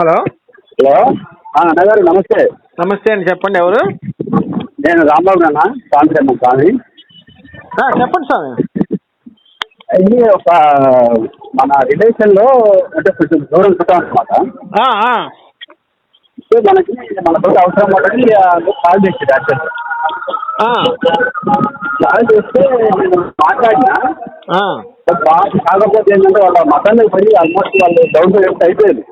Hello? Hello? అన్నగారు నమస్తే. నమస్తే అండి చెప్పండి ఎవరు? నేను రాంబాబు నాన్న స్వామి. స్వామి చెప్పండి స్వామి. ఇది ఒక మన రిలేషన్లో అంటే కొంచెం దూరం చుట్టాం అనమాట. సో మనకి మనతో అవసరం పడ్డది అందుకు కాల్ చేసి ఆ, కాల్ చేస్తే నేను మాట్లాడినా. కాకపోతే ఏంటంటే వాళ్ళ మతంలో పోయి ఆల్మోస్ట్ వాళ్ళు డౌన్ పేమెంట్ అయిపోయింది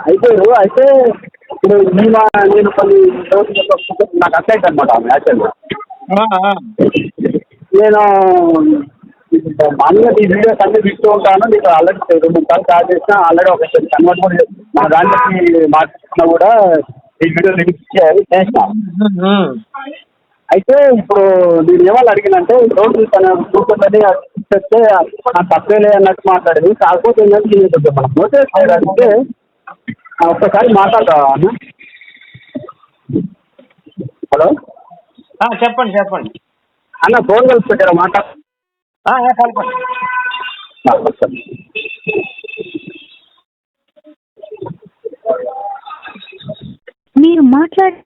అయిపోయారు అయితే ఇప్పుడు నేను నేను కొన్ని నాకు అసైట్ అనమాట ఆమె యాక్చువల్గా. నేను మామూలుగా ఈ వీడియోస్ అన్ని చూస్తూ ఉంటాను. నీకు ఆల్రెడీ రెండు మూడు సార్లు కాల్ చేసిన ఆల్రెడీ ఒక కన్వర్ట్ కూడా చేసి- మా దాంట్లోకి మార్చుకున్నా కూడా ఈ వీడియో చేయాలి చేసిన. అయితే ఇప్పుడు నేను ఏమని అడిగినంటే రోజు తన కూర్చొని చెప్తే ఆ తప్పే లేదన్నట్టు కాకపోతే ఏంటంటే దీని కొంచెం మనం నోటీస్ అడిగితే ఒక్కసారి మాట్లాడతావా అన్న? హలో? చెప్పండి చెప్పండి. అన్న ఫోన్ కలిసి పెట్టారా మాట్లాడ మీరు మాట్లాడే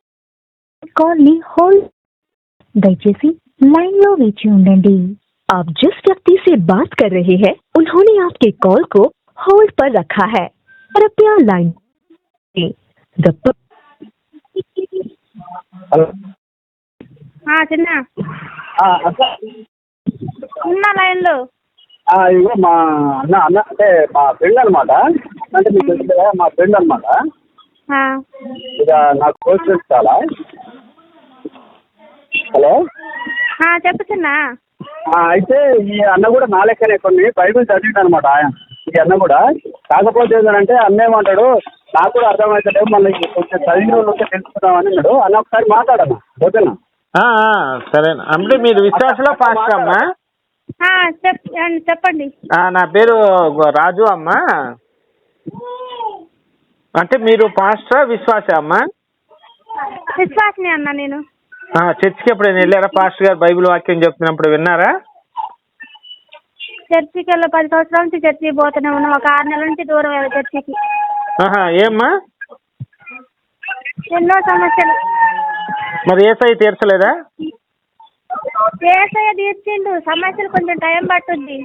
కాల్ని హోల్డ్ దయచేసి లైన్లో వేచి ఉండండి. आप जिस व्यक्ति से बात कर रहे हैं उन्होंने आपके कॉल को होल्ड पर रखा है कृपया लाइन द హలో ఆ, చిన్న ఆ, అక్క ఉన్న లైన్లో ఆ, ఇదిగో మా అన్న అన్న అంటే మా ఫ్రెండ్ అనమాట అంటే మీకు తెలుసు కదా మా ఫ్రెండ్ అనమాట ఆ, ఇక నాకు క్లోజ్ ఫ్రెండ్స్ చాలా హలో ఆ, చెప్పు చిన్న ఆ, అయితే ఈ అన్న కూడా నా లెక్కనే కొన్ని బైబిల్ చదివిండు అనమాట ఆయన ఈ అన్న కూడా. కాకపోతే ఏంటంటే అన్న ఏమంటాడు నాకు కూడా అర్థమవుతలేదు మళ్ళీ కొంచెం చదివిన వాళ్ళు ఉంటే తెలుసుకుందామని అన్నాడు. అన్న ఒకసారి మాట్లాడమ్మా ఓకేనా? ఆ, ఆ, సరేనా అంటే మీరు విశ్వాసలో పాస్టర్ అమ్మా? చెప్పండి. నా పేరు రాజు అమ్మా. అంటే మీరు పాస్టర్ విశ్వాస అమ్మా? విశ్వాసని అన్న నేను. చర్చికి ఎప్పుడైనా వెళ్ళారా? పాస్టర్ గారు బైబిల్ వాక్యం చెప్తున్నప్పుడు విన్నారా? చర్చికి వెళ్ళి పది సంవత్సరాల నుంచి చర్చికి పోతూనే ఉన్నాం. ఒక ఆరు నెలల నుంచి దూరం వెళ్ళి చర్చికి. ఆహా ఏమ్మా? ఎన్నో సమస్యలు. మరి ఏసై తీర్చలేదా? ఏసయ్య తీర్చిండు. సమస్యలు కొంచెం టైం పట్టుద్ది.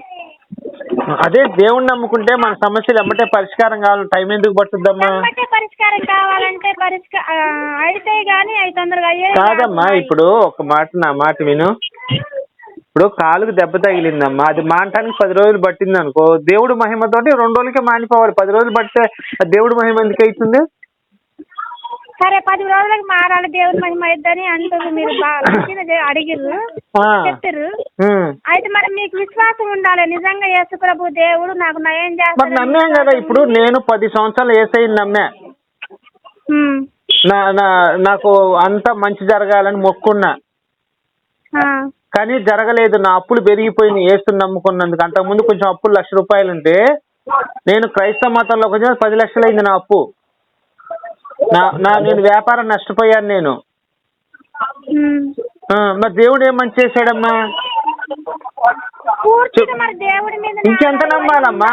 అదే దేవుణ్ణి నమ్ముకుంటే మన సమస్యలు ఎమ్మటే పరిష్కారం కావాలి. టైం ఎందుకు ఎమ్మటే పరిష్కారం కావాలంటే పరిష్కార అయితే కానీ అవి తొందరగా అయ్యే కాదమ్మా ఇప్పుడు ఒక మాట నా మాట విను. ఇప్పుడు కాలుకు దెబ్బ తగిలిందమ్మా. అది మానటానికి పది రోజులు పట్టింది అనుకో దేవుడు మహిమతోటి రెండు రోజులకే మానిపోవాలి. పది రోజులు పడితే ఆ దేవుడు మహిమ ఎందుకు అవుతుంది సరే పది రోజులకు మారాలి దేవుని మహిమ ఇద్దని అంటుంది మీరు బాగా అడిగిర్రు. చెప్పారు. అయితే మరి మీకు విశ్వాసం ఉండాలి. నిజంగా యేసు ప్రభు దేవుడు నాకు నయం మరి చేస్తాడని నమ్మాం కదా ఇప్పుడు. నేను పది సంవత్సరాలు ఏసైని నమ్మా. నా నాకు అంత మంచి జరగాలని మొక్కున్నా. కానీ జరగలేదు. నా అప్పులు పెరిగిపోయినాయి ఏసుని నమ్ముకున్నందుకు. అంతకుముందు కొంచెం అప్పులు లక్ష రూపాయలు ఉంటే నేను క్రైస్తవ మతంలోకి వచ్చిన పది లక్షలు అయింది నా అప్పు. నా నా నేను వ్యాపారం నష్టపోయాను నేను. మరి దేవుడు ఏం మంచి చేశాడమ్మా? ఇంకెంత నమ్మాలమ్మా?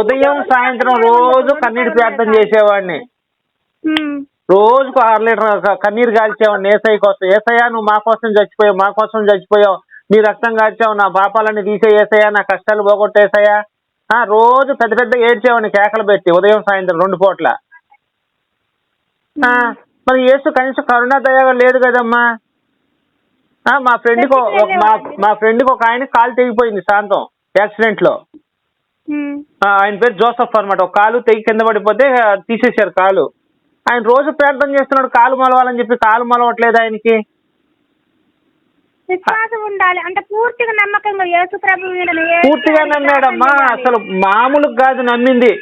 ఉదయం సాయంత్రం రోజు కన్నీటి ప్రార్థన చేసేవాడిని. రోజుకు ఆరు లీటర్ కన్నీరు కాల్చేవాడిని. ఏసఐ కోసం ఏసయ్యా నువ్వు మా కోసం చచ్చిపోయావు మా కోసం చచ్చిపోయావు. నీ రక్తం కాల్చావు నా పాపాలన్నీ తీసే ఏసయ్యా నా కష్టాలు పోగొట్టేసయ్యా ఆ రోజు పెద్ద పెద్ద ఏడ్చేవాడిని కేకలు పెట్టి ఉదయం సాయంత్రం రెండు పూట్ల. మరి యేసు కనీసం కరుణా దయగా లేదు కదమ్మా. ఆ, మా ఒక- మా ఫ్రెండ్కి ఒక ఆయన కాలు తెగిపోయింది శాంతం యాక్సిడెంట్లో ఆయన పేరు జోసఫ్ అన్నమాట. ఒక కాలు తెగి కింద పడిపోతే తీసేశారు కాలు. ఆయన రోజు ప్రార్థన చేస్తున్నాడు కాలు మొలవాలని చెప్పి కాలు మొలవట్లేదు ఆయనకి. విశ్వాసం ఉండాలి. అంటే పూర్తిగా నమ్మకంగా యేసు ప్రభు పూర్తిగా నమ్మాడమ్మా. అసలు మామూలు కాదు నమ్మింది.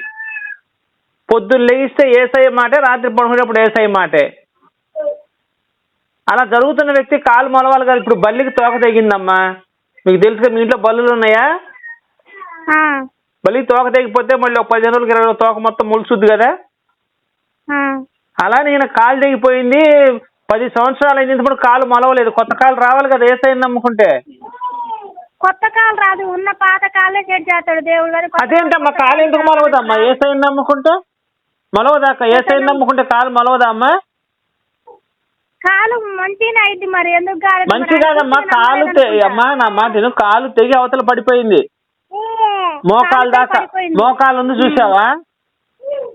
పొద్దున్న లేగిస్తే ఏసఐ మాటే రాత్రి పడుకునేటప్పుడు ఏసఐ మాటే. అలా జరుగుతున్న వ్యక్తి కాలు మొలవాలి కదా ఇప్పుడు బల్లికి తోక తెగిందమ్మా. మీకు తెలుసు మీ ఇంట్లో బల్లులు ఉన్నాయా. బల్లికి తోక తెగిపోతే మళ్ళీ ఒక పదిహేను రోజులకి ఇరవై తోక మొత్తం ములుసుద్ది కదా. అలా నేను కాలు తెగిపోయింది పది సంవత్సరాలు అయిన ఇప్పుడు కాలు మొలవలేదు. కొత్త కాలు రావాలి కదా ఏసైని నమ్ముకుంటే. కొత్త కాలు రాదు ఉన్న పాత కాలే సెట్ చేస్తాడు దేవుడు కొత్త అదేంటమ్మా కాలు ఎందుకు మలవదమ్మా? ఏ సైడ్ నమ్ముకుంటే? మలవదాక? ఏ సైడ్ నమ్ముకుంటే కాలు మలవదా అమ్మా కాలు అయింది మరి. ఎందుకు కాదు మంచి కాదమ్మా కాలు అమ్మా నా మాట విను, కాలు తెగి అవతల పడిపోయింది. మోకాలు దాకా మోకాలు ఉంది చూసావా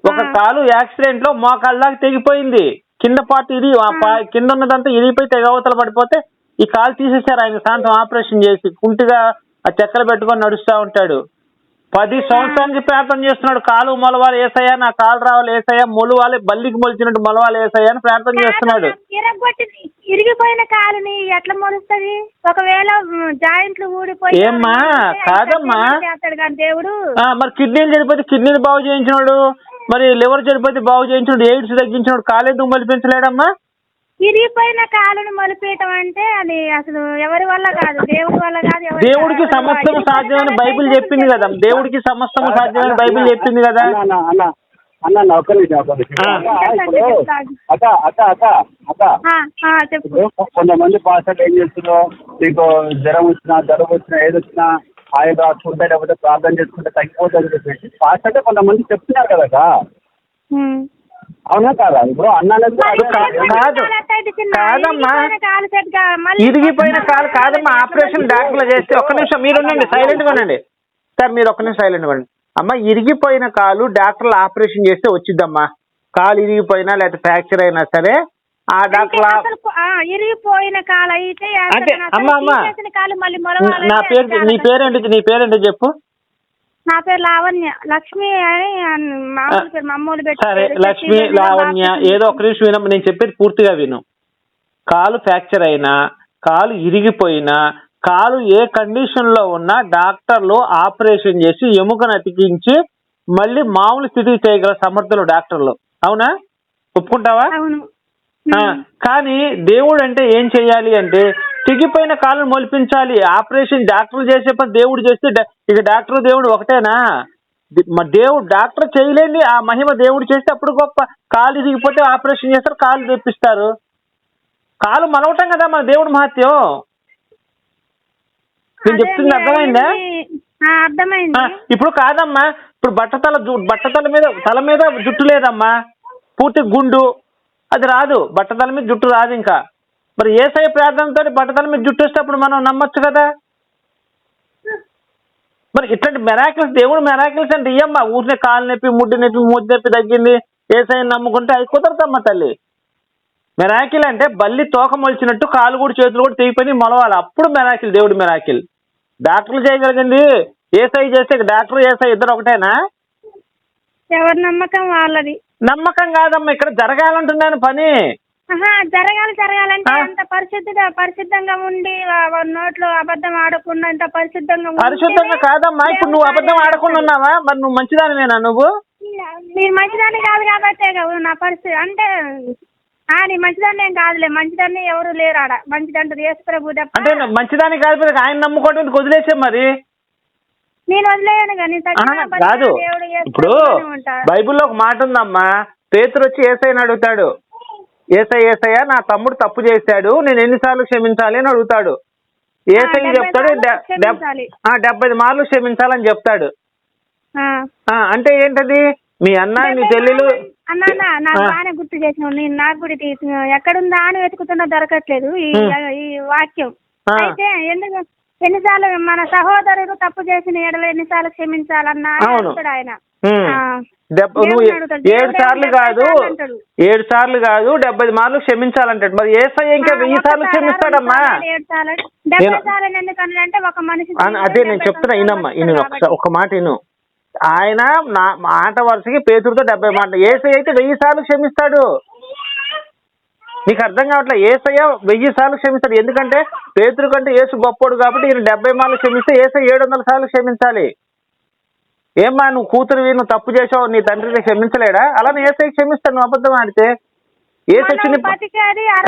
ఒక కాలు యాక్సిడెంట్లో మోకాలు దాకా తెగిపోయింది. కింద పార్ట్ ఇది కింద ఉన్నదంతా ఇరిగిపోయి తెగ అవతల పడిపోతే ఈ కాలు తీసేశారు ఆయన. సాయంత్రం ఆపరేషన్ చేసి కుంటిగా ఆ చెక్కలు పెట్టుకొని నడుస్తా ఉంటాడు. పది సంవత్సరానికి ప్రార్థన చేస్తున్నాడు. కాలు మొలవాలి ఏసయ్యా నా కాలు రావాలి ఏసయ్యా మొలవాలి బల్లికి మొలిచినట్టు మొలవాలి ఏసయ్యా అని ప్రార్థన చేస్తున్నాడు. ఇరిగిపోయిన కాలుని ఎట్లా మొలుస్తుంది? ఒకవేళ జాయింట్లు ఊడిపోయి ఏమ్మా, కాదమ్మా. దేవుడు. మరి కిడ్నీలు చెడిపోతే కిడ్నీలు బాగు చేయించినాడు మరి లివర్ చెడిపోతే బాగు చేయించినాడు ఎయిడ్స్ తగ్గించినాడు కాలేందుకు మలిపించలేడమ్మా? ఇరిగిపోయిన కాలుని మొలిపేయటం అంటే అది అసలు ఎవరి వల్ల కాదు దేవుడి వల్ల కాదు ఎవరి దేవుడికి వల్ల సమస్తం కాదు. సాధ్యమని బైబిల్ చెప్పింది కదా దేవుడికి సమస్తం సాధ్యమని బైబిల్ చెప్పింది కదా అన్న అన్న అన్న అన్న నా ఒక్క నిమిషం ఒక్క నిమిషం ఆ. అక్క, ఇప్పుడు అక్క అక్క అక్క అక్క ఆ, ఆ, చెప్పు ఇప్పుడు కొంతమంది పాస్టర్లు ఏం చేస్తున్నారు నీకు జ్వరం వచ్చినా జ్వరం వచ్చినా ఏది వచ్చినా ఆయన రాసుకుంటే లేకపోతే ప్రార్థన చేసుకుంటే తగ్గిపోతుందని చెప్పేసి పాస్టర్ అంటే కొంతమంది చెప్తున్నారు కదా. ఉమ్. అవునా కాదా? ఇప్పుడు అన్న కాదు. కాదమ్మా. ఇరిగిపోయిన కాలు కాదమ్మా. ఆపరేషన్ డాక్టర్లు చేస్తే ఒక్క నిమిషం మీరు ఉండండి సైలెంట్గా ఉండండి. సార్ మీరు ఒక్క నిమిషం సైలెంట్గా ఉండండి. అమ్మ ఇరిగిపోయిన కాలు డాక్టర్లు ఆపరేషన్ చేస్తే వచ్చిద్దమ్మా. కాలు ఇరిగిపోయినా లేకపోతే ఫ్రాక్చర్ అయినా సరే ఆ డాక్టర్ ఇరిగిపోయిన కాలు అయితే అంటే, అమ్మా, నా పేరు నీ పేరేంటి నీ పేరేంటి చెప్పు. నా పేరు లావణ్య. లక్ష్మి అని మామూలు పేరు మా అమ్మోళ్ళు పెట్టి సరే లక్ష్మి లావణ్య ఏదో ఒక నిమిషం వినమ్మ నేను చెప్పేది పూర్తిగా విను. కాలు ఫ్రాక్చర్ అయినా కాలు ఇరిగిపోయినా కాలు ఏ కండిషన్లో ఉన్నా డాక్టర్లు ఆపరేషన్ చేసి ఎముకను అతికించి మళ్ళీ మామూలు స్థితికి చేయగల సమర్థులు డాక్టర్లు. అవునా? ఒప్పుకుంటావా? అవును. కానీ దేవుడు అంటే ఏం చేయాలి అంటే తెగిపోయిన కాళ్ళను మొలిపించాలి. ఆపరేషన్ డాక్టర్లు చేసే పని దేవుడు చేస్తే ఇక డాక్టర్ దేవుడు ఒకటేనా? దేవుడు డాక్టర్ చేయలేని ఆ మహిమ దేవుడు చేస్తే అప్పుడు గొప్ప కాలు దిగిపోతే ఆపరేషన్ చేస్తారు కాలు తెప్పిస్తారు. కాలు మలవటం కదా మన దేవుడు మహత్యం. నేను చెప్తుంది అర్థమైందా? అర్థమైంది. ఇప్పుడు కాదమ్మా ఇప్పుడు బట్టతల బట్టతల మీద తల మీద జుట్టు లేదమ్మా. పూర్తి గుండు. అది రాదు. బట్టతల మీద జుట్టు రాదు ఇంకా. మరి ఏసఐ ప్రార్థనతో బట్టతల మీద జుట్టు వేసేటప్పుడు మనం నమ్మొచ్చు కదా? మరి ఇట్లాంటి మెరాకిల్స్ దేవుడు మెరాకిల్స్ అంటే ఇయ్యమ్మా. ఊరినే కాలు నొప్పి ముడ్డు నొప్పి ముద్దు నొప్పి తగ్గింది. ఏసఐ నమ్ముకుంటే అవి కుదరదమ్మా తల్లి. మెరాకిల్ అంటే బల్లి తోక మొలిచినట్టు కాలు కూడా చేతులు కూడా తెగిపోయి మొలవాలి. అప్పుడు మెరాకిల్ దేవుడు మెరాకిల్ డాక్టర్లు చేయగలిగింది. ఏసఐ చేస్తే డాక్టర్ ఏసఐ ఇద్దరు ఒకటేనా? ఎవరి నమ్మకం వాళ్ళది. నమ్మకం కాదమ్మా. ఇక్కడ జరగాలంటున్నాను పని. జరగాలి జరగాలంటే. అంత పరిశుద్ధ పరిశుద్ధంగా ఉండి నోట్లో అబద్ధం ఆడకుండా ఇంత పరిశుద్ధంగా పరిశుద్ధంగా కాదమ్మా. ఇప్పుడు నువ్వు అబద్ధం ఆడకుండా ఉన్నావా మరి నువ్వు మంచిదానివేనా నువ్వు? మీరు మంచిదాన్ని కాదు కాబట్టే కదా నా పరిస్థితి అంటే నీ మంచిదాన్ని ఏం కాదులే. మంచిదాన్ని ఎవరు లేరు ఆడ మంచిదంటారు యేసు ప్రభు అంటే నువ్వు మంచిదాని కాదు ఆయన నమ్ముకోవడం వదిలేసే మరి? నేను వదిలేయను కానీ కాదు. ఇప్పుడు బైబిల్లో ఒక మాట ఉందమ్మా. పేతురు వచ్చి ఏసైని అడుగుతాడు. ఏసై ఏసయ్య నా తమ్ముడు తప్పు చేశాడు నేను ఎన్నిసార్లు క్షమించాలి అని అడుగుతాడు. ఏసై చెప్తాడు డెబ్బై మార్లు క్షమించాలని చెప్తాడు. అంటే ఏంటది? మీ అన్న మీ చెల్లెలు అన్న గుర్తు చేసినావు నేను నాకు కూడా ఎక్కడుందా అని వెతుకుతున్నా దొరకట్లేదు ఈ వాక్యం. అయితే ఎందుకు ఎన్నిసార్లు మన సహోదరుడు తప్పు చేసిన ఎడలు ఎన్నిసార్లు క్షమించాలన్నా ఆయన. ఉమ్. ఆ. డెబ్- దేవుడు నువ్వు. ఏడు సార్లు డెబ్బై కాదు. ఏడు సార్లు కాదు డెబ్బై మార్లు క్షమించాలంటాడు మరి ఏసై ఇంకా వెయ్యి సార్లు క్షమిస్తాడమ్మా. డెబ్బై అదే నేను చెప్తున్నా ఇను ఒకసారి ఒక మాట ఇను ఆయన నా మాట వరుసకి పేతురుతో డెబ్బై మాట ఏసై అయితే వెయ్యి సార్లు క్షమిస్తాడు నీకు అర్థం కావట్లే ఏసయ్య వెయ్యి సార్లు క్షమిస్తాడు ఎందుకంటే పేతురు కంటే ఏసు గొప్పోడు కాబట్టి ఈయన డెబ్బై మార్లు క్షమిస్తే ఏసై ఏడు వందల సార్లు క్షమించాలి ఏమ్మా నువ్వు కూతురు నువ్వు తప్పు చేసావు నీ తండ్రిని క్షమించలేడా? అలానే ఏసై క్షమిస్తాడు నువ్వు అబద్ధం ఆడితే? ఏసై చిన్న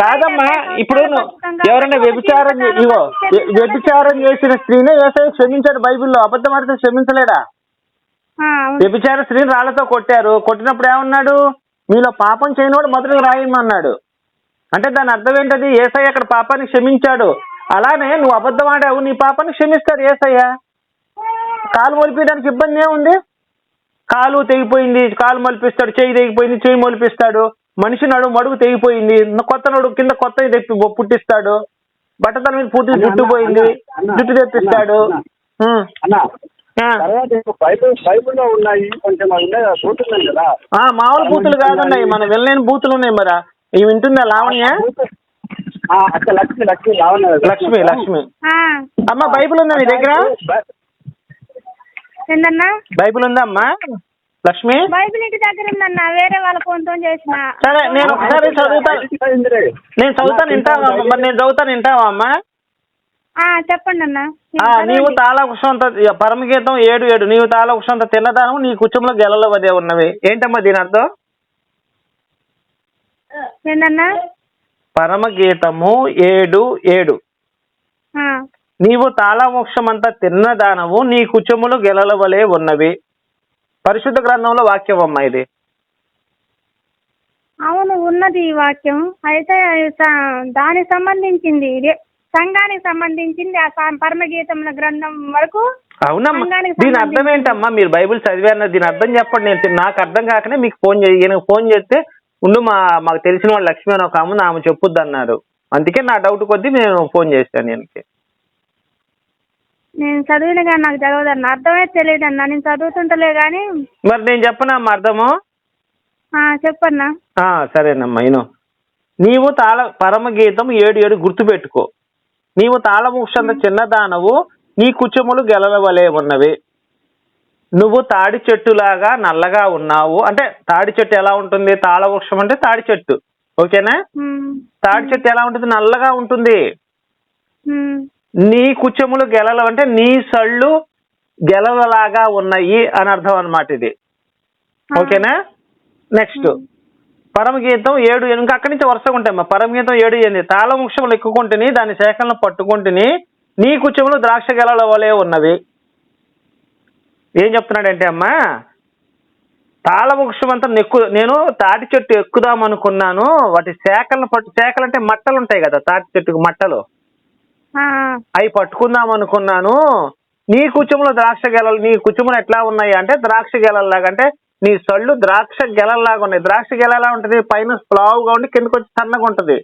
కాదమ్మా ఇప్పుడు నువ్వు ఎవరైనా వ్యభిచారం ఇగో వ్య- వ్యభిచారం చేసిన స్త్రీనే ఏసై క్షమించాడు బైబిల్లో. అబద్ధం ఆడితే క్షమించలేడా? వ్యభిచార స్త్రీని రాళ్ళతో కొట్టారు. కొట్టినప్పుడు ఏమన్నాడు? మీలో పాపం చేయనివాడు మొదటికి రాయమన్నాడు అంటే దాని అర్థం ఏంటది? ఏసై అక్కడ పాపాన్ని క్షమించాడు. అలానే నువ్వు అబద్ధం ఆడావు నీ పాపని క్షమిస్తాడు ఏసయ్య. కాలు మొలిపించడానికి ఇబ్బంది ఏముంది? కాలు తెగిపోయింది కాలు మొలిపిస్తాడు చెయ్యి తెగిపోయింది చెయ్యి మొలిపిస్తాడు. మనిషి నడుము మడుగు తెగిపోయింది కొత్త నడుము కింద కొత్త తెప్పి పుట్టిస్తాడు. బట్టతల మీద పూర్తి జుట్టు పోయింది అన్న, జుట్టు తెప్పిస్తాడు. మామూలు బూతులు కాదున్నాయి మనం వెళ్ళలేని బూతులు ఉన్నాయి మరి. ఇవి వింటుందా లావణ్య? లక్ష్మి లక్ష్మి లావణ్య. లక్ష్మి లక్ష్మి. ఆ, అమ్మ బైబిల్ ఉందా నీ దగ్గర? ఏందన్నా? బైబిల్ ఉందా అమ్మా? లక్ష్మి? బైబిల్ ఇంటి దగ్గర ఉందన్నా వేరే వాళ్ళ ఫోన్తో చేసిన. సరే నేను ఒకసారి చదువుతాను. నేను చదువుతాను వింటావా? మరి నేను చదువుతాను వింటావా అమ్మా? చెప్పండి అన్న. నీవు తాళవృక్షంత పరమగీతం ఏడు ఏడు. నీవు తాళవృక్షంత తిన్నదానం నీ కుటుంబంలో గెలలో వదే ఉన్నవి. ఏంటమ్మా దీని అర్థం? ఏందన్నా? పరమగీతము ఏడు ఏడు. నీవు తాళవృక్షమంతా తిన్నదానము నీ కుచములు గెలల వలె ఉన్నవి. పరిశుద్ధ గ్రంథంలో వాక్యం అమ్మా ఇది. అవును ఉన్నది ఈ వాక్యం. అయితే దానికి సంబంధించింది ఇదే. సంఘానికి సంబంధించింది ఆ పరమగీతముల గ్రంథం వరకు అవునమ్మా. దీని అర్థం ఏంటమ్మా? మీరు బైబిల్ చదివారు దీని అర్థం చెప్పండి. నేను నాకు అర్థం కాకనే మీకు ఫోన్ చేయి ఈయనకు ఫోన్ చేస్తే ఉండు మా మాకు తెలిసిన వాళ్ళు లక్ష్మి అని ఒక అమ్మ ఆమె చెప్పుద్ది అన్నారు. అందుకే నా డౌట్ కొద్దీ నేను ఫోన్ చేశాను ఈయనకి. నేను చదివిన కానీ నాకు చదవదన్న అర్థమే తెలియదన్నా నేను చదువుతుంటలే కానీ మరి నేను చెప్పనా అమ్మ అర్థము? చెప్పన్నా. సరేనమ్మా ఇను. నీవు తాళ పరమగీతం ఏడు ఏడు గుర్తుపెట్టుకో. నీవు తాళముక్షంత చిన్నదానవు నీ కుచములు గెలల వలె ఉన్నవి. నువ్వు తాడి చెట్టులాగా నల్లగా ఉన్నావు. అంటే తాడి చెట్టు ఎలా ఉంటుంది? తాళవృక్షం అంటే తాడి చెట్టు. ఓకేనా? తాడి చెట్టు ఎలా ఉంటుంది? నల్లగా ఉంటుంది. నీ కుచములు గెలలు అంటే నీ సళ్ళు గెలలలాగా ఉన్నాయి అని అర్థం అన్నమాట ఇది. ఓకేనా? నెక్స్ట్. పరమగీతం ఏడు ఇంకా అక్కడి నుంచి వరుసగా ఉంటాయమ్మా పరమగీతం ఏడు ఎనిమిది. తాళముక్షములు ఎక్కుకుంటుని దాని శాఖలను పట్టుకుంటుని నీ కుచములు ద్రాక్ష గెలల వలె ఉన్నవి. ఏం చెప్తున్నాడంటే అమ్మా తాళవృక్షం అంతా నెక్కు నేను తాటి చెట్టు ఎక్కుదాం అనుకున్నాను వాటి శాఖలను పట్టు శాఖలు అంటే మట్టలు ఉంటాయి కదా తాటి చెట్టుకు మట్టలు. అవి పట్టుకుందాం అనుకున్నాను. నీ కుచములు ద్రాక్ష గెలలు నీ కుచములు ఎట్లా ఉన్నాయి అంటే ద్రాక్ష గెలల్లాగా అంటే నీ సళ్ళు ద్రాక్ష గెలల్లాగా ఉన్నాయి. ద్రాక్ష గెల ఎలా ఉంటుంది? పైన స్లావుగా ఉండి కిందకి వచ్చి సన్నగా ఉంటది.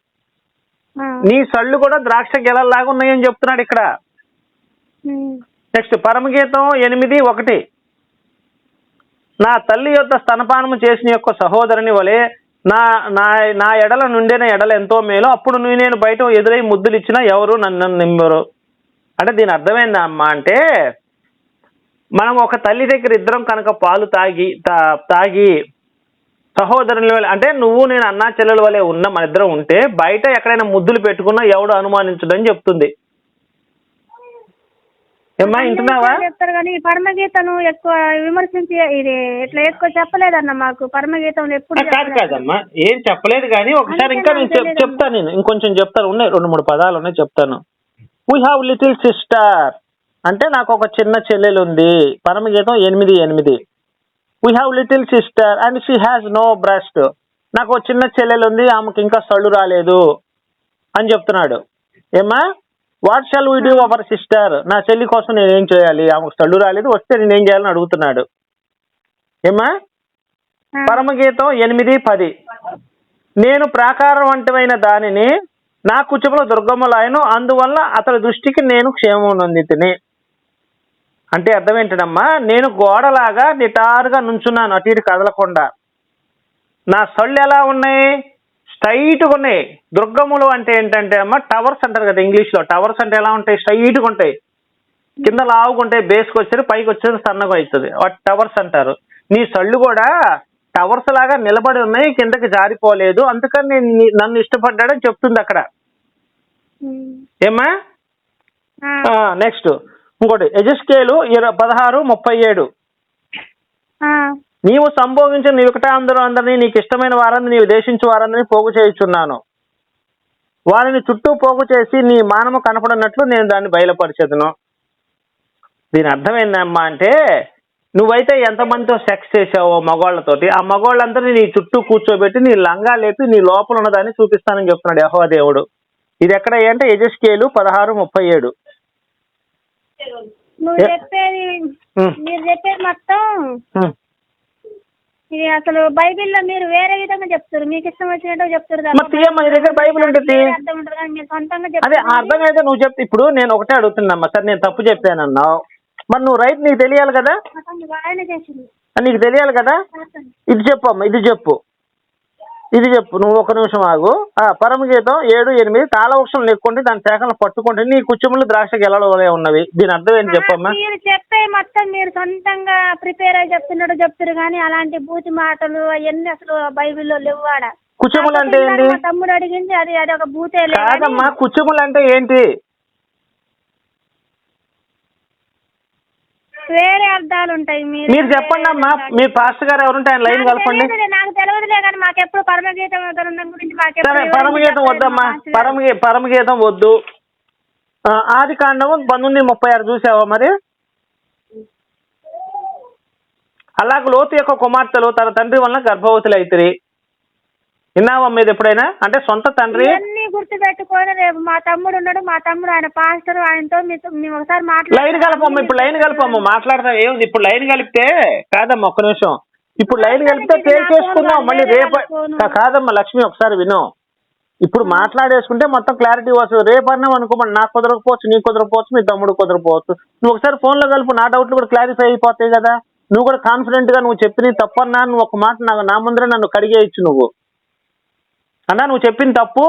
నీ సళ్ళు కూడా ద్రాక్ష గెలల్లాగా ఉన్నాయని చెప్తున్నాడు ఇక్కడ. నెక్స్ట్ పరమగీతం ఎనిమిది ఒకటి. నా తల్లి యొక్క స్తనపానము చేసిన యొక్క సహోదరుని వలె నా నా నా ఎడల నుండిన ఎడల ఎంతో మేలు అప్పుడు నువ్వు నేను బయట ఎదురై ముద్దులు ఇచ్చినా ఎవరు నన్ను నింబరు అంటే దీని అర్థమైందా అమ్మ అంటే మనం ఒక తల్లి దగ్గర ఇద్దరం కనుక పాలు తాగి తా- తాగి సహోదరుల వల్ల అంటే నువ్వు నేను అన్నా చెల్లెల వలె ఉన్న మన ఇద్దరం ఉంటే బయట ఎక్కడైనా ముద్దులు పెట్టుకున్నా ఎవడు అనుమానించడని చెప్తుంది. ఏమ్మా వింటున్నావా? చెప్తారు కానీ ఈ పరమగీతను ఎక్కువ విమర్శించి ఇది ఇట్లా ఎక్కువ చెప్పలేదన్న మాకు. పరమగీతం ఎప్పుడు కాదు కాదమ్మా ఏం చెప్పలేదు కానీ ఒకసారి ఇంకా నేను. చెప్తాను నేను. ఇంకొంచెం చెప్తాను. ఉన్నాయి రెండు మూడు పదాలు ఉన్నాయి చెప్తాను. వీ హ్యావ్ లిటిల్ సిస్టర్ అంటే నాకు ఒక చిన్న చెల్లెలు ఉంది. పరమగీతం ఎనిమిది ఎనిమిది. We have little sister and she has no breast నాకు ఒక చిన్న చెల్లెలు ఉంది ఆమెకి ఇంకా సళ్ళు రాలేదు అని చెప్తున్నాడు. ఏమ్మా? What shall we do our sister నా చెల్లి కోసం నేను ఏం చేయాలి? ఆమెకు సళ్ళు రాలేదు వస్తే నేను ఏం చేయాలని అడుగుతున్నాడు. ఏమ్మా? ఆ, పరమగీతం ఎనిమిది పది. నేను ప్రాకారవంతమైన దానిని నా కుచములో దుర్గమ్మలాయను అందువల్ల అతడి దృష్టికి నేను క్షేమం నొందితిని. అంటే అర్థం ఏంటమ్మా నేను గోడలాగా నిటారుగా నుంచున్నాను అటు ఇటు కదలకుండా. నా సళ్ళు ఎలా ఉన్నాయి? స్ట్రైట్గా ఉన్నాయి. దుర్గములు అంటే ఏంటంటే అమ్మా టవర్స్ అంటారు కదా ఇంగ్లీష్లో. టవర్స్ అంటే ఎలా ఉంటాయి? స్ట్రైట్గా ఉంటాయి. కింద లావుగా ఉంటాయి. బేస్కి వచ్చేది పైకి వచ్చేది సన్నగా అవుతుంది. వాటి టవర్స్ అంటారు. నీ సళ్ళు కూడా టవర్స్ లాగా నిలబడి ఉన్నాయి కిందకి జారిపోలేదు. అందుకని నేను నన్ను ఇష్టపడ్డాడని చెప్తుంది అక్కడ. ఆ, నెక్స్ట్ ఇంకోటి. ఎజస్కేలు ఇరవై పదహారు ముప్పై ఏడు. నీవు సంభోగించిన నీ వికటాంధ్రులు అందరినీ నీకు ఇష్టమైన వారందరినీ నీవు దేశించు వారందరినీ పోగు చేయుచున్నాను వారిని చుట్టూ పోగు చేసి నీ మానము కనపడినట్లు నేను దాన్ని బయలుపరిచేదను దీని అర్థం ఏందమ్మా అంటే నువ్వైతే ఎంతమందితో సెక్స్ చేసావో మగవాళ్ళతోటి ఆ మగవాళ్ళందరినీ నీ చుట్టూ కూర్చోబెట్టి నీ లంగా లేపి నీ లోపల ఉన్నదాన్ని చూపిస్తానని చెప్తున్నాడు యహోవా దేవుడు ఇది ఎక్కడ అంటే యజస్కేలు పదహారు ముప్పై ఏడు నువ్వు చెప్పేది. మీరు చెప్పేది మొత్తం. ఇది అసలు బైబిల్లో మీరు వేరే విధంగా చెప్తారు. మీకు ఇష్టం వచ్చినట్టు చెప్తారు మరి తీయమ్మా, నీ దగ్గర బైబిల్ ఉంటుంది. వేరే అర్థం ఉంటుంది కానీ మీరు సొంతంగా అదే చెప్తారు అర్థం అయితే నువ్వు చెప్తే ఇప్పుడు నేను ఒకటే అడుగుతున్నామ్మా సరే నేను తప్పు చెప్పానన్నావు. మరి నువ్వు రైట్ నీకు తెలియాలి కదా? ఆయన చేసింది. నీకు తెలియాలి కదా? ఇది చెప్పు అమ్మా ఇది చెప్పు. ఇది చెప్పు నువ్వు ఒక నిమిషం ఆగు. ఆ, పరమగీతం ఏడు ఎనిమిది తాళవృక్షం లేకుంటే దాని శాఖలను పట్టుకుంటే నీ కుచ్చములు ద్రాక్ష గెలలు వలె ఉన్నవి? దీని అర్థం ఏంటి చెప్పమ్మా? మీరు చెప్పే మొత్తం మీరు సొంతంగా ప్రిపేర్ అయి చెప్తున్నాడు చెప్తారు కానీ అలాంటి బూతి మాటలు అవన్నీ అసలు బైబిల్లో లేవాడ కుచ్చములు అంటే ఏంటి? తమ్ముడు అడిగింది అది అది ఒక కానీ కాదమ్మా కుచ్చములు అంటే ఏంటి? వేరే అర్థాలు ఉంటాయి. మీరు మీరు చెప్పండి అమ్మా. మీ పాస్టర్ గారు ఎవరుంటే ఆయన లైన్ నాకు కలపండి. తెలియదులే, నాకు తెలియదులే కానీ మాకెప్పుడు పరమగీతం గ్రంథం గురించి సరే పరమగీతం వద్దమ్మా. పరమగీ పరమగీతం వద్దు. ఆ, ఆది కాండము పంతొమ్మిది ముప్పై ఆరు చూసావా మరి? అలాగే లోతు యొక్క కుమార్తెలు తన తండ్రి వలన గర్భవతులు అయితిరి విన్నావా మీద ఎప్పుడైనా? అంటే సొంత తండ్రి ఇవన్నీ గుర్తు పెట్టుకొని రేపు మా తమ్ముడు ఉన్నాడు మా తమ్ముడు ఆయన పాస్టర్ ఆయనతో మీతో మేము ఒకసారి మాట్లాడతాం. లైన్ కలపమ్మ ఇప్పుడు లైన్ కలపమ్మ మాట్లాడతాం ఏముంది? ఇప్పుడు లైన్ కలిపితే కాదమ్మా ఒక్క నిమిషం. ఇప్పుడు లైన్ కలిపితే తేల్చేసుకుందాం మళ్ళీ రేపు కాదమ్మా లక్ష్మి ఒకసారి విను. ఇప్పుడు మాట్లాడేసుకుంటే మొత్తం క్లారిటీ వస్తుంది. రేపు అన్నాం అనుకో మరి నాకు కుదరకపోవచ్చు నీకు కుదరకపోవచ్చు మీ తమ్ముడు కుదరకపోవచ్చు. నువ్వు ఒకసారి ఫోన్లో కలుపు నా డౌట్లు కూడా క్లారిఫై అయిపోతాయి కదా. నువ్వు కూడా కాన్ఫిడెంట్గా నువ్వు చెప్పిన తప్పన్నా నువ్వు ఒక మాట నాకు నా ముందరే నన్ను కడిగేయచ్చు నువ్వు. అన్నా నువ్వు చెప్పిన తప్పు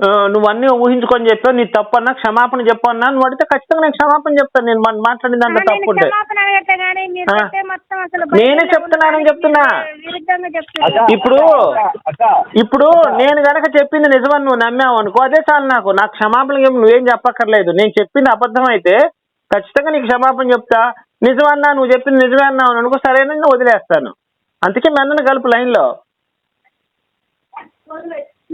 ఆ, నువ్వు అన్ని ఊహించుకొని చెప్పావు నీ తప్పు అన్నా క్షమాపణ చెప్పన్నా నువ్వు అడిగితే ఖచ్చితంగా నేను క్షమాపణ చెప్తాను. నేను మాట్లాడిన దాంట్లో నేను తప్పు ఉంటే. చెప్పే నేనే చెప్తున్నానని చెప్తున్నా. ఇప్పుడు ఇప్పుడు నేను గనక చెప్పింది నిజమని నువ్వు నమ్మావు అనుకో అదే చాలు నాకు. నాకు క్షమాపణ ఏం నువ్వేం చెప్పక్కర్లేదు. నేను చెప్పింది అబద్ధం అయితే ఖచ్చితంగా నీకు క్షమాపణ చెప్తా. నిజమన్నా నువ్వు చెప్పింది నిజమే అన్నావు అనుకో సరేనని వదిలేస్తాను. అందుకే మీ అన్నని కలుపు లైన్లో.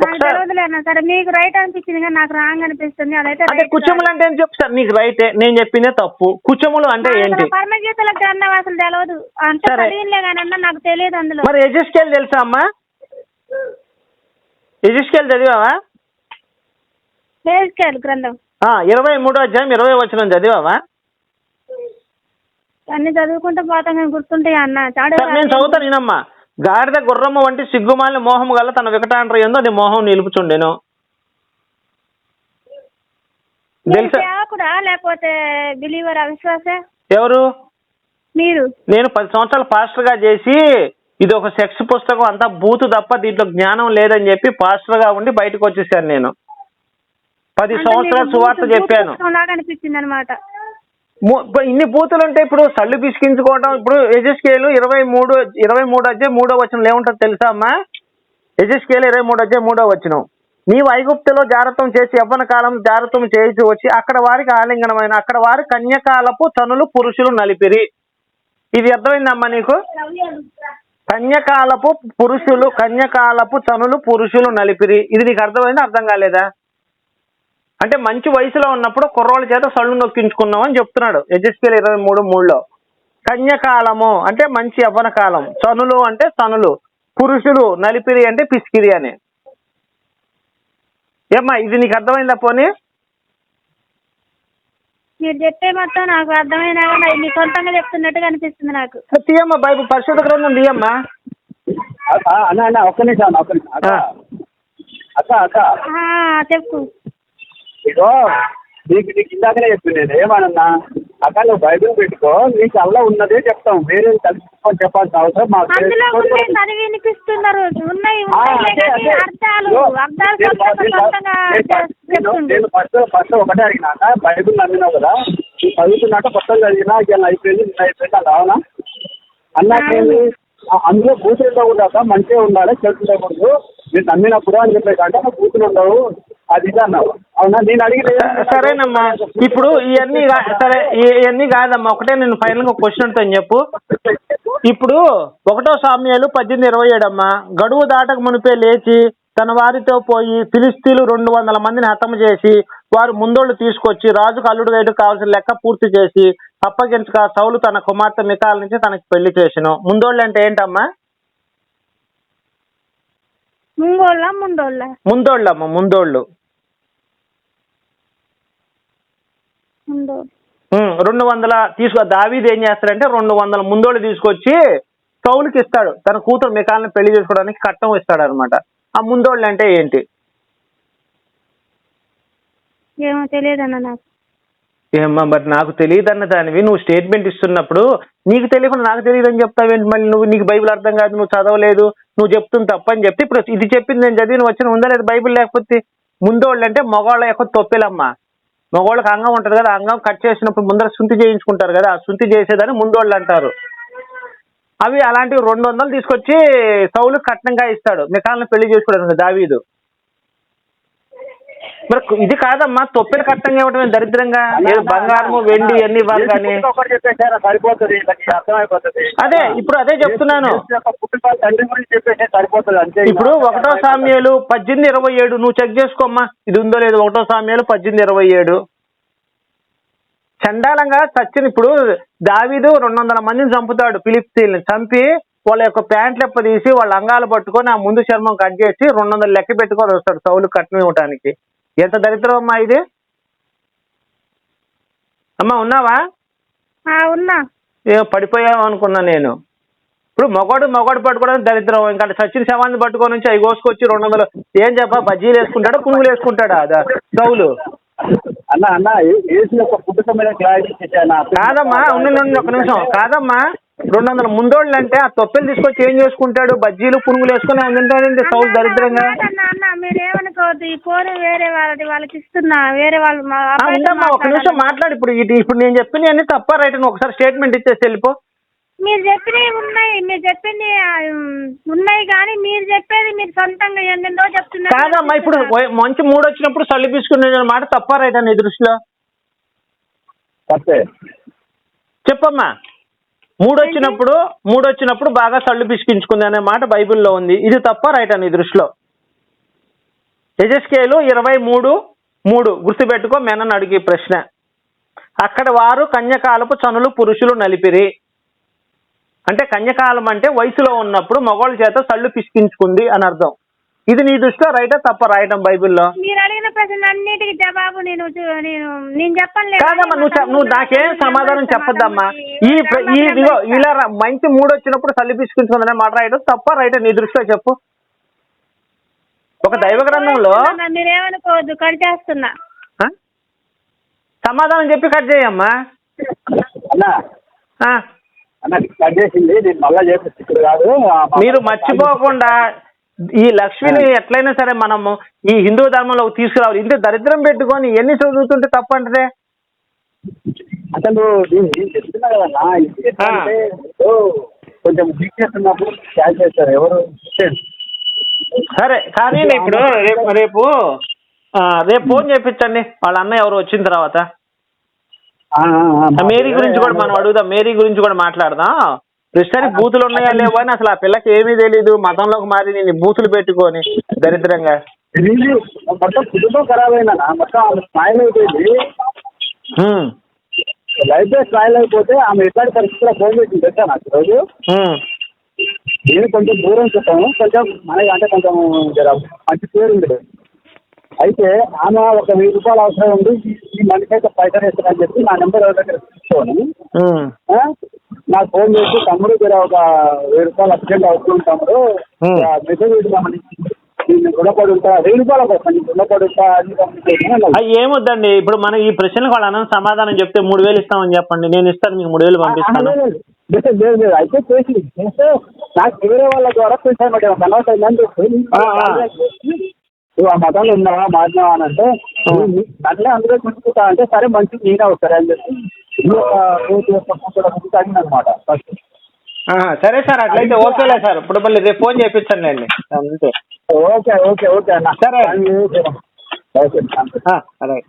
నాకు తెలియదులే అన్న సరే మీకు రైట్ అనిపించింది కానీ నాకు రాంగ్ అనిపిస్తుంది. అదైతే అంటే కుచములు. అంటే ఏం చెప్తాను నీకు రైటే నేను చెప్పిందే తప్పు. కుచములు అంటే ఏంటి? అసలు పరమగీతల గ్రంథం అసలు తెలియదు అంటే సరే. చదివినలే కానీ అన్న నాకు తెలియదు అందులో. మరి ఎజిస్కేల్ తెలుసా అమ్మా? ఎజిస్కేల్ చదివావా? వేసుకెళ్ళి గ్రంథం. ఆ, ఇరవై మూడో అధ్యాయం ఇరవై వచ్చిన చదివావా? అన్ని చదువుకుంటూ పోతాం కానీ గుర్తుంటాయి అన్న? సరే, నేను చదువుతాను నేనమ్మా గాడిద గుర్రమ్మ వంటి సిగ్గుమాలిన మోహము గల తన వికటాండ్ర ఎందు అది మోహం నిలుపుచుండెను. లేకపోతే బిలీవర్? అవిశ్వాస ఎవరు? మీరు? నేను పది సంవత్సరాలు పాస్టర్గా చేసి ఇది ఒక సెక్స్ పుస్తకం అంతా బూతు తప్ప దీంట్లో జ్ఞానం లేదని చెప్పి పాస్టర్గా ఉండి బయటకు వచ్చేసాను నేను. పది సంవత్సరాలు సువార్త చెప్పాను. ఇన్ని బూతులు ఉంటే ఇప్పుడు సళ్ళు పిసికించుకోవటం ఇప్పుడు ఎజెస్కేలు ఇరవై మూడు ఇరవై మూడు అధ్యాయం మూడో వచనం ఏముంటుంది తెలుసా అమ్మా? ఎజెస్కేలు ఇరవై మూడు అధ్యాయం మూడో వచనం. నీవు ఐగుప్తులో జారత్వం చేసి యవ్వన కాలం జారత్వం చేసి వచ్చి అక్కడ వారికి ఆలింగనమైన అక్కడ వారి కన్యకాలపు తనులు పురుషులు నలిపిరి. ఇది అర్థమైందమ్మా నీకు? కన్యకాలపు పురుషులు కన్యకాలపు తనులు పురుషులు నలిపిరి. ఇది నీకు అర్థమైందా అర్థం కాలేదా? అంటే మంచి వయసులో ఉన్నప్పుడు కుర్రోళ్ళ చేత సళ్ళు నొక్కించుకున్నాం అని చెప్తున్నాడు. ఎజెస్కేల్ ఇరవై మూడు మూడులో. కన్యకాలము అంటే మంచి యవ్వన కాలం తనులు అంటే తనులు పురుషులు నలిపిరి అంటే పిసికిరి అని. ఏమ్మా ఇది నీకు అర్థమైందా పోనీ? మీరు చెప్పే మొత్తం నాకు అర్థమైనా కానీ మీ సొంతంగా చెప్తున్నట్టుగా అనిపిస్తుంది నాకు. తీయమ్మా బైబుల్ పరిశుద్ధ గ్రంథం తీయమ్మా. అక్క, అన్న అన్న ఒక్క నిమిషం అన్న, ఒక్క నిమిషం. అక్క ఆ. అక్క చెప్పు. ఇగో నీకు నీకు ఇందాకనే చెప్పింది నేను ఏమనన్నా? అక్క నువ్వు బైబిల్ పెట్టుకో నీకు అల్లా ఉన్నదే చెప్తాం. వేరే కలుపుకొని చెప్పాల్సిన అవసరం మాకు లేదు. అందులో ఉన్నాయి చదివి వినిపిస్తున్నారు ఉన్నాయి ఆ, ఉన్నాయి అదే, కానీ అదే. అర్థాలు ఇగో, అర్థాలు నేను నేను నేను- నేను- నేను ఫస్ట్ ఫస్ట్ ఒకటే అడిగినాక బైబిల్ నమ్మినావు కదా? నువ్వు చదువుతున్నాక కొత్తగా చదివినా ఇలా అయిపోయింది ఇలా అయిపోయింది అది అవునా? అన్నాకేంది ఆ, అందులో బూతులు ఉండకూడదు మంచిగా ఉండాలి ఉండకూడదు మీరు నమ్మినప్పుడు అని చెప్పే కంటే నాకు బూతులు ఉండవు అది ఇది అన్నావు. అవునా? నేను అడిగితే సరేనమ్మా. ఇప్పుడు ఇవన్నీ సరే ఇవన్నీ కాదమ్మా. ఒకటే నేను ఫైనల్గా క్వశ్చన్ ఉంటాను చెప్పు. ఇప్పుడు ఒకటో సామ్యాలు పద్దెనిమిది ఇరవై ఏడమ్మా. గడువు దాటక మునిపే లేచి తన వారితో పోయి ఫిలిస్తీన్లు రెండు వందల మందిని హతము చేసి వారు ముందోళ్ళు తీసుకొచ్చి రాజుకు అల్లుడు వేయడం కావాల్సిన లెక్క పూర్తి చేసి అప్పగించక సౌలు తన కుమార్తె మికాల నుంచి తనకి పెళ్ళి చేసను. ముందోళ్ళు అంటే ఏంటమ్మా? ముంగోళ్ళ ముండోళ్ళ ముందోళ్ళమ్మ ముందోళ్ళు ముందు ఉమ్, రెండు వందల తీసుకో దావీది ఏం చేస్తాడంటే రెండు వందల ముందోళ్ళు తీసుకొచ్చి సౌలుకి ఇస్తాడు. తన కూతురు మికాల్ని పెళ్ళి చేసుకోవడానికి కట్నం ఇస్తాడు అనమాట ఆ ముందోళ్ళు అంటే ఏంటి? ఏమో తెలియదన్న నాకు. ఏమ్మా మరి నాకు తెలియదన్న దానివి. నువ్వు స్టేట్మెంట్ ఇస్తున్నప్పుడు నీకు తెలియకుండా నాకు తెలియదని చెప్తావేంటి? మళ్ళీ నువ్వు నీకు బైబిల్ అర్థం కాదు నువ్వు చదవలేదు నువ్వు చెప్తుంది తప్పని చెప్తే ఇప్పుడు ఇది చెప్పింది నేను చదివిన వచ్చిన ఉందా లేదు బైబిల్ లేకపోతే? ముందోళ్ళు అంటే మగవాళ్ళ యొక్క తొప్పెలమ్మా. మగవాళ్ళకి అంగం ఉంటుంది కదా అంగం కట్ చేసినప్పుడు ముందర శుంఠి చేయించుకుంటారు కదా ఆ శుంఠి చేసేదని ముందోళ్ళు అంటారు. అవి అలాంటివి రెండు వందలు తీసుకొచ్చి సౌలు కట్నంగా ఇస్తాడు. మికాలను పెళ్ళి చేసుకోవడానికి దావీదు. మరి ఇది కాదమ్మా తొప్పెలు కట్నంగా ఇవ్వటం దరిద్రంగా. ఏదో బంగారము వెండి అన్ని ఇవ్వాలి కానీ. సరిపోతుంది అర్థమైపోతుంది. అదే ఇప్పుడు అదే చెప్తున్నాను. తండ్రి గురించి సరిపోతుంది అంతే ఇప్పుడు ఒకటో సామ్యాలు పద్దెనిమిది ఇరవై ఏడు నువ్వు చెక్ చేసుకోమ్మా. ఇది ఉందో లేదు ఒకటో సామ్యాలు పద్దెనిమిది ఇరవై ఏడు. చండాలంగా చచ్చిన ఇప్పుడు దావీదు రెండు వందల మందిని చంపుతాడు ఫిలిప్తీన్ని చంపి వాళ్ళ యొక్క ప్యాంట్లు ఎప్ప తీసి వాళ్ళ అంగాలు పట్టుకొని ఆ ముందు చర్మం కట్ చేసి రెండు వందలు లెక్క పెట్టుకొని వస్తాడు సౌలు కట్నం ఇవ్వటానికి. ఎంత దరిద్రం అమ్మా ఇది? అమ్మా ఉన్నావా? ఆ, ఉన్నా. పడిపోయావు అనుకున్నా నేను. ఇప్పుడు మొగోడు మొగోడు పట్టుకోవడం దరిద్రం. ఇంకా సచిన్ శవాన్ని పట్టుకొని నుంచి అవి కోసుకొచ్చి రెండు వందలు. ఏం చెప్పా? బజ్జీలు వేసుకుంటాడా? పునుగులు వేసుకుంటాడా? అదా సౌలు. అన్న అన్న కాదమ్మా ఉండండి ఒక నిమిషం. కాదమ్మా. రెండు వందల ముందోళ్ళు అంటే ఆ తొప్పెలు తీసుకొచ్చి ఏం చేసుకుంటాడు? బజ్జీలు పునుగులు వేసుకుని తింటాడండి సౌలు దరిద్రంగా. అన్న అన్న మీరు ఏమనుకోవద్దు ఈ ఫోన్ వేరే వాళ్ళది వాళ్ళకి ఇస్తున్నా వేరే వాళ్ళు మా ఆ, అబ్బాయితో ఉండమ్మా ఒక నిమిషం. మాట్లాడు ఇప్పుడు ఇది ఇప్పుడు నేను చెప్పిన అన్ని తప్ప రైట్ అని ఒకసారి స్టేట్మెంట్ ఇచ్చేసి వెళ్ళిపో. మీరు చెప్పినవి ఉన్నాయి మీరు చెప్పింది ఆ, ఉమ్, ఉన్నాయి కానీ మీరు చెప్పేది మీరు సొంతంగా ఎందెందో చెప్తున్నారు? కాదమ్మా ఇప్పుడు మంచి మూడు వచ్చినప్పుడు సల్లి తీసుకునే మాట తప్ప రైట్ నీ దృష్టిలో. తప్పే. చెప్పమ్మా. మూడు వచ్చినప్పుడు మూడు వచ్చినప్పుడు బాగా సళ్ళు పిసికించుకుంది అనే మాట బైబిల్లో ఉంది. ఇది తప్ప రైట్ అని దృష్టిలో. యజస్కేలు ఇరవై మూడు మూడు. గుర్తుపెట్టుకో మెనని అడిగి ప్రశ్న. అక్కడ వారు కన్యకాలపు చనులు పురుషులు నలిపిరి. అంటే కన్యకాలం అంటే వయసులో ఉన్నప్పుడు మగవాళ్ళ చేత సళ్ళు పిసికించుకుంది అని అర్థం. ఇది నీ దృష్టిలో రైటా తప్ప రాయటం బైబిల్లో? మీరు అడిగిన ప్రశ్న అన్నిటికీ జవాబు నేను చూ- నేను నేను చెప్పను కాదమ్మా నువ్వు చెప్- నువ్వు నాకేం సమాధానం చెప్పొద్దమ్మా. ఈ ప్ర- ఈ ఇదిగో ఇలా రా- మంచి మూడు వచ్చినప్పుడు తల్లి పిసుకుంటుందనే మాట రాయడం తప్ప రైట్ నీ దృష్టిలో చెప్పు. ఒక దైవ గ్రంథంలో మీరేమనుకోవద్దు కట్ చేస్తున్నా. ఆ? సమాధానం చెప్పి కట్ చేయమ్మా. అన్న. ఆ, అన్న కట్ చేసింది నేను మళ్ళా చేపిస్తే ఇక్కడ కాదు. ఆ మా- మీరు మర్చిపోకుండా ఈ లక్ష్మిని ఎట్లయినా సరే మనము ఈ హిందూ ధర్మంలో తీసుకురావాలి. ఇంత దరిద్రం పెట్టుకొని ఎన్ని చదువుతుంటే తప్పంటే అసలు నేను చెప్తున్నా కొంచెం చేస్తారు. ఎవరు? సరే కానీ ఇప్పుడు రేపు రేపు రేపు ఫోన్ చేపించండి వాళ్ళ అన్నయ్య ఎవరు వచ్చిన తర్వాత. మేరీ గురించి కూడా మనం అడుగుదాం. మేరీ గురించి కూడా మాట్లాడదాం. ప్రస్తుతానికి బూతులు ఉన్నాయా లేవో అని అసలు ఆ పిల్లకి ఏమీ తెలీదు. మతంలోకి మారి నేను బూతులు పెట్టుకొని దరిద్రంగా. మొత్తం కుటుంబం ఖరాబ్ అయిందన్న మొత్తం ఆమె స్మైల్ అయిపోయింది. హ్మ్, లైఫ్ అయిపోతే ఆమె ఎట్లాంటి పరిస్థితిలో ఫోన్ చేసింది తెలుసా నాకు ఈరోజు? హ్మ్. నేను కొంచెం దూరం చెప్పాను. కొంచెం మనకి అంటే కొంచెం జర మంచి పేరు ఉంది. అయితే ఆమె ఒక వెయ్యి రూపాయలు అవసరం ఉంది. ఈ- మనిషి అయితే పైసలు ఇస్తానని చెప్పి నా నెంబర్ ఎవరి దగ్గర తీసుకోని నాకు ఫోన్ చేసి తమ్ముడు జర ఒక వెయ్యి రూపాయలు అర్జెంట్ అవసరం తమ్ముడు. మెసేజ్ పెడదామని ఏమొద్దండి? ఇప్పుడు మనం ఈ ప్రశ్నలకు వాళ్ళ అన్న సమాధానం చెప్తే మూడు వేలు ఇస్తామని చెప్పండి. నేను ఇస్తాను మీకు మూడు వేలు పంపిస్తాను. లేదు, లేదు, అయితే చేసి నాకు వేరే వాళ్ళ ద్వారా తెలిసాను నువ్వు ఆ మతంలో ఉన్నావా మారినావా అని అంటే అట్లే అందులో గుర్తుకుంటా అంటే సరే మంచి నేనే ఒకసారి అని చెప్పి అనమాట సరే సార్ అట్లయితే ఓకేలే సార్. ఇప్పుడు మళ్ళీ రేపు ఫోన్ చేయించండి అండి అంతే. ఓకే ఓకే ఓకే అన్న. సరే. ఓకే అలాగే.